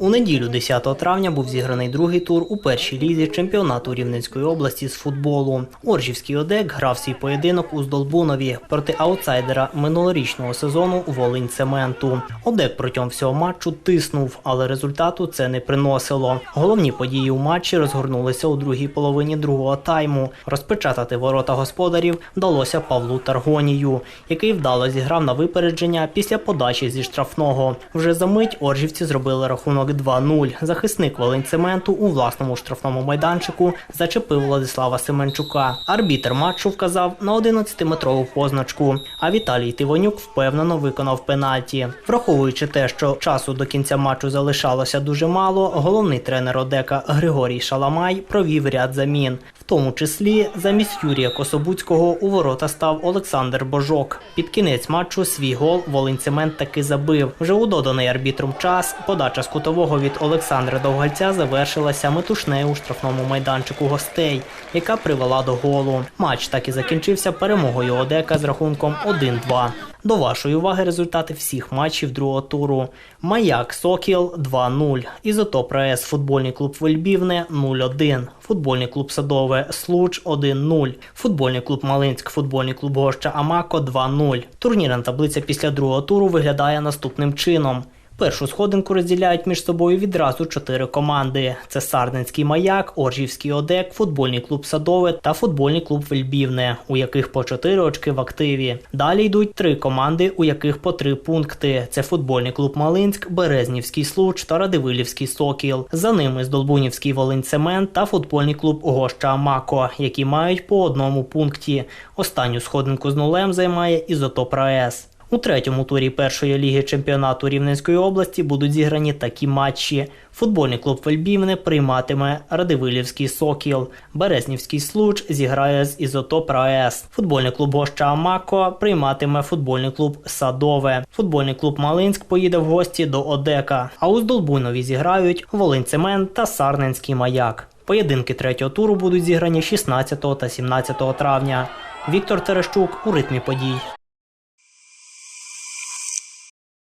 У неділю 10 травня був зіграний другий тур у першій лізі чемпіонату Рівненської області з футболу. Оржівський ОДЕК грав свій поєдинок у Здолбунові проти аутсайдера минулорічного сезону Волинь Цементу. ОДЕК протягом всього матчу тиснув, але результату це не приносило. Головні події у матчі розгорнулися у другій половині другого тайму. Розпечатати ворота господарів вдалося Павлу Таргонію, який вдало зіграв на випередження після подачі зі штрафного. Вже за мить оржівці зробили рахунок 2-0. Захисник Волинцементу у власному штрафному майданчику зачепив Владислава Семенчука. Арбітер матчу вказав на 11-метрову позначку, а Віталій Тивонюк впевнено виконав пенальті. Враховуючи те, що часу до кінця матчу залишалося дуже мало, головний тренер Одека Григорій Шаламай провів ряд замін. Тому числі замість Юрія Кособуцького у ворота став Олександр Божок. Під кінець матчу свій гол Волинцемент таки забив. Вже у доданий арбітром час подача з кутового від Олександра Довгальця завершилася метушнею у штрафному майданчику гостей, яка привела до голу. Матч так і закінчився перемогою Одека з рахунком 1-2. До вашої уваги результати всіх матчів другого туру. Маяк Сокіл 2-0. Ізотоп РАЕС футбольний клуб Вельбівне 0-1. Футбольний клуб Садове Случ 1-0. Футбольний клуб Малинськ, футбольний клуб Гоща Амако 2-0. Турнірна таблиця після другого туру виглядає наступним чином. Першу сходинку розділяють між собою відразу чотири команди: це Сарненський маяк, Оржівський ОДЕК, футбольний клуб Садове та футбольний клуб Вельбівне, у яких по чотири очки в активі. Далі йдуть три команди, у яких по три пункти: це футбольний клуб Малинськ, Березнівський Случ та Радивилівський Сокіл. За ними Здолбунівський Волинцемент та футбольний клуб Гоща Амако, які мають по одному пункті. Останню сходинку з нулем займає Ізотоп РаЕС. У третьому турі першої ліги чемпіонату Рівненської області будуть зіграні такі матчі. Футбольний клуб Вельбівне прийматиме Радивилівський Сокіл. Березнівський Случ зіграє з Ізотоп РаЕС. Футбольний клуб Гоща Амако прийматиме футбольний клуб Садове. Футбольний клуб Малинськ поїде в гості до Одека. А у Здолбунові зіграють Волинцемент та Сарненський маяк. Поєдинки третього туру будуть зіграні 16 та 17 травня. Віктор Терещук у ритмі подій.